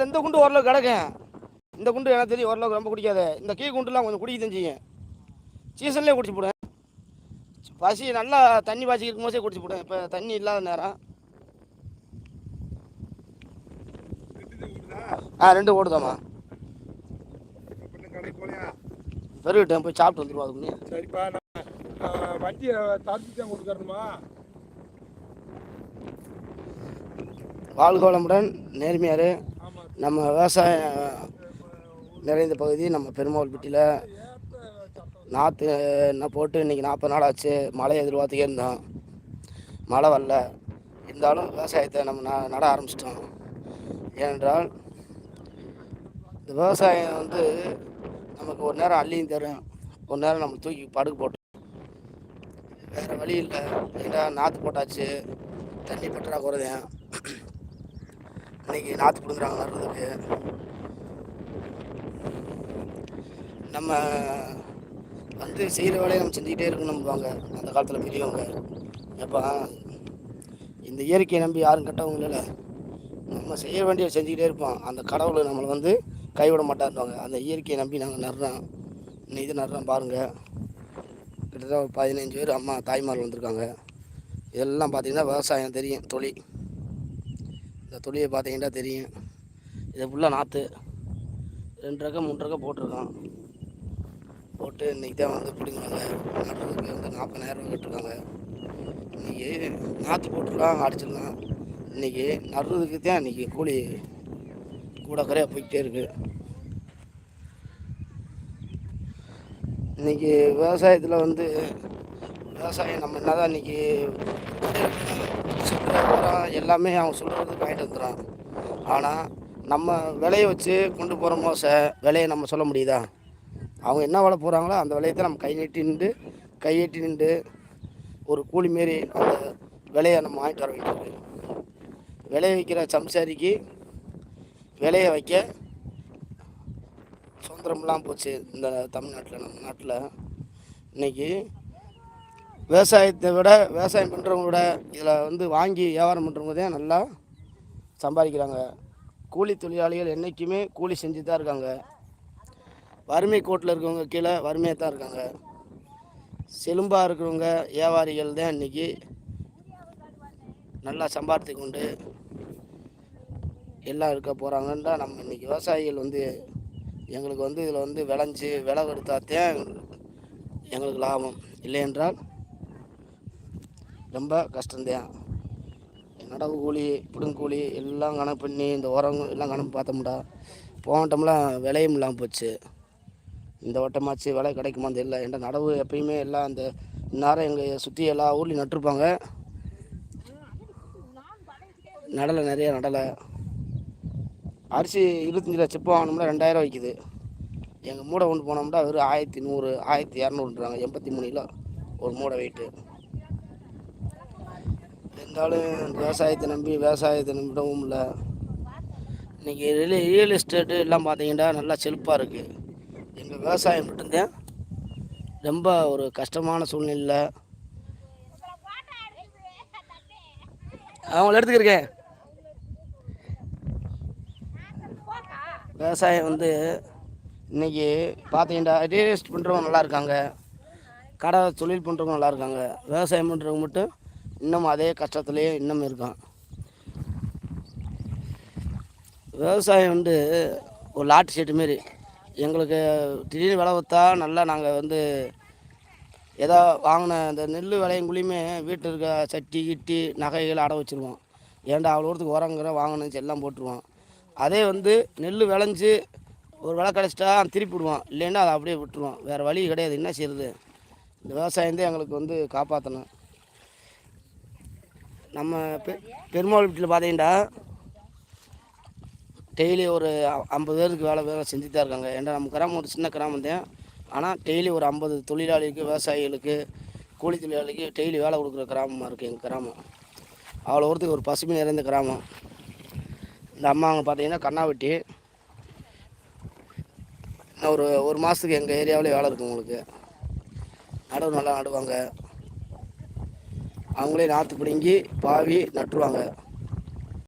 இல்லை இந்த குண்டு ஓரளவு கிடக்கும் இந்த குண்டு எனக்கு தெரியும் ஓரளவுக்கு ரொம்ப குடிக்காது. இந்த கீ குண்டுலாம் கொஞ்சம் குடிக்க தெரிஞ்சுங்க சீசன்லேயே குடிச்சு போடுவேன். பசி நல்லா தண்ணி பாய்ச்சி இருக்கும் போதே குடிச்சு போடுவேன். இப்போ தண்ணி இல்லாத நேரம். ஆ ரெண்டு ஓடுதாம்மா. பெருகிட்டேன் போய் சாப்பிட்டு வந்துடுவோம் அதுக்குன்னு சரிப்பா நான் வண்டியை தடுத்து தான் கொடுக்கறணுமா வாழ்க வளமுடன் நேர்மையார். நம்ம விவசாயம் நிறைந்த பகுதி நம்ம பெருமாள்பட்டியில் நாற்று என்ன போட்டு இன்றைக்கி நாற்பது நாள் ஆச்சு. மழை எதிர்பார்த்துக்கே இருந்தோம். மழை வரல. இருந்தாலும் விவசாயத்தை நம்ம ந நட ஆரம்பிச்சிட்டோம். ஏனென்றால் இந்த விவசாயம் வந்து நமக்கு ஒரு நேரம் அள்ளியும் தரும். ஒரு நேரம் நம்ம தூக்கி படுக்க போட்டோம் வேறு வழி இல்லை. ஏன்னா நாற்று போட்டாச்சு. தண்ணி பற்றாக்குறதையும் இன்னைக்கு நாற்று பிடுங்குறாங்க நடுறதுக்கு நம்ம வந்து செய்கிற வேலையை நம்ம செஞ்சுக்கிட்டே இருக்கணும்பாங்க அந்த காலத்தில் பெரியவங்க. எப்போ இந்த இயற்கையை நம்பி யாரும் கெட்டவங்க இல்லை நம்ம செய்ய வேண்டியதை செஞ்சுக்கிட்டே இருப்போம். அந்த கடவுளை நம்மளை வந்து கைவிட மாட்டாருவாங்க அந்த இயற்கையை நம்பி நாங்கள் நடுறோம் இன்னும் இது நடுறோம் பாருங்கள் கிட்டத்தட்ட ஒரு பதினஞ்சு பேர் அம்மா தாய்மார்கள் வந்திருக்காங்க. இதெல்லாம் பார்த்திங்கன்னா விவசாயம் தெரியும் தொழில். இந்த தொழிலை பார்த்தீங்கன்னா தெரியும். இது ஃபுல்லாக நாற்று ரெண்டு ரகம் மூணு ரகம் போட்டிருக்கோம் போட்டு இன்றைக்கி தான் வந்து பிடிங்கிறாங்க நடுறதுக்கு வந்து நாற்பதாயிரம் கட்டிருக்காங்க. இன்றைக்கி நாற்று போட்டுடலாம் அடிச்சிடலாம் இன்றைக்கி நடுறதுக்கு தான் இன்றைக்கி கூலி கூட குறையாக போய்கிட்டே இருக்குது இன்றைக்கி விவசாயத்தில் வந்து விவசாயம் நம்ம என்ன தான் இன்றைக்கி உரம் எல்லாமே அவன் சொல்கிறதுக்கு வாங்கிட்டு வந்துடுறான் ஆனால் நம்ம விலையை வச்சு கொண்டு போகிற ச விலையை நம்ம சொல்ல முடியுதா? அவங்க என்ன விலை போகிறாங்களோ அந்த விலையை தான் நம்ம கை நீட்டி நின்று கையெட்டி நின்று ஒரு கூலி மாரி அந்த விலையை நம்ம வாங்கிட்டு வர வேண்டியது விலையை வைக்கிற சம்சாரிக்கு விலையை வைக்க சுதந்திரம்லாம் போச்சு இந்த தமிழ்நாட்டில் நம்ம நாட்டில். இன்னைக்கு விவசாயத்தை விட விவசாயம் பண்ணுறவங்க விட இதில் வந்து வாங்கி வியாபாரம் பண்ணுறவங்க தான் நல்லா சம்பாதிக்கிறாங்க. கூலி தொழிலாளிகள் என்றைக்குமே கூலி செஞ்சு தான் இருக்காங்க. வறுமை கோட்டில் இருக்கிறவங்க கீழே வறுமையாக தான் இருக்காங்க. செலும்பாக இருக்கிறவங்க வியாபாரிகள் தான் இன்றைக்கி நல்லா சம்பாதித்து கொண்டு எல்லாம் இருக்க போகிறாங்கன்றா நம்ம இன்றைக்கி விவசாயிகள் வந்து எங்களுக்கு வந்து இதில் வந்து விளைஞ்சி விலை கொடுத்தாத்தே எங்களுக்கு லாபம். இல்லை என்றால் ரொம்ப கஷ்டம்தான் நடவு கூலி பிடுங்கூலி எல்லாம் கணக்கு பண்ணி இந்த உரம் எல்லாம் கணக்கு பார்த்தோம்டா. போகட்டம்லாம் விலையும் இல்லாமல் போச்சு. இந்த வட்டமாச்சு விலை கிடைக்குமா தெரியல. என்ற நடவு எப்பயுமே எல்லாம் அந்த நேரம் எங்கள் சுற்றி எல்லா ஊர்லேயும் நட்டுருப்பாங்க. நடலை நிறைய நடலை. அரிசி இருபத்தஞ்சி லட்சம் சிப்பம் வாங்கினோம்னா ரெண்டாயிரம் விற்கிது எங்கள் மூடை கொண்டு போனோம்னா வெறும் ஆயிரத்தி நூறு ஆயிரத்தி இரநூறுன்றாங்க. எண்பத்தி மூணு கிலோ ஒரு மூடை வெயிட்டு இருந்தாலும் விவசாயத்தை நம்பி விவசாயத்தை நம்பிடவும் இல்லை. இன்றைக்கி ரியல் ரியல் எஸ்டேட்டு எல்லாம் பார்த்தீங்கன்னா நல்லா செழிப்பாக இருக்குது எங்கள் விவசாயம் மட்டும்தான். ரொம்ப ஒரு கஷ்டமான சூழ்நிலை அவங்கள எடுத்துக்கிருக்கேன் விவசாயம் வந்து இன்னைக்கு பார்த்தீங்கன்னா ரியல் எஸ்டேட் பண்ணுறவங்க நல்லா இருக்காங்க. கடை தொழில் பண்ணுறவங்க நல்லா இருக்காங்க. விவசாயம் பண்ணுறவங்க மட்டும் இன்னும் அதே கஷ்டத்துலேயே இன்னும் இருக்கான். விவசாயம் வந்து ஒரு லாட்டு செட்டு மாரி. எங்களுக்கு திடீர்னு விலை வைத்தா நல்லா நாங்கள் வந்து ஏதோ வாங்கின அந்த நெல் விளையங்குள்ளேயுமே வீட்டில் இருக்க சட்டி கிட்டி நகைகள் அட வச்சுருவோம். ஏன்டா அவ்வளோ தூரத்துக்கு உரங்கிற வாங்கினு எல்லாம் போட்டுருவோம். அதே வந்து நெல் விளைஞ்சி ஒரு விலை கிடச்சிட்டா திருப்பி விடுவோம். இல்லைன்னா அதை அப்படியே விட்டுருவோம். வேறு வழி கிடையாது. என்ன செய்யுது இந்த விவசாயம் தான் எங்களுக்கு வந்து காப்பாற்றணும் நம்ம பெ பெருமாள் வீட்டில் பார்த்தீங்கன்னா டெய்லி ஒரு அ- ஐம்பது பேருக்கு வேலை வேலை செஞ்சு தான் இருக்காங்க. ஏன்னா நம்ம கிராமம் ஒரு சின்ன கிராமம் தான். ஆனால் டெய்லி ஒரு ஐம்பது தொழிலாளிக்கு விவசாயிகளுக்கு கூலி தொழிலாளிக்கு டெய்லி வேலை கொடுக்குற கிராமமாக இருக்குது எங்கள் கிராமம். அவ்வளோ ஒருத்துக்கு ஒரு பசுமை நிறைந்த கிராமம். இந்த அம்மாங்க பார்த்தீங்கன்னா கண்ணாவட்டி. ஒரு ஒரு மாதத்துக்கு எங்கள் ஏரியாவிலே வேலை இருக்கும் உங்களுக்கு. நடவு நல்லா நடுவாங்க. அவங்களே நாற்று பிடுங்கி பாவி நட்டுருவாங்க.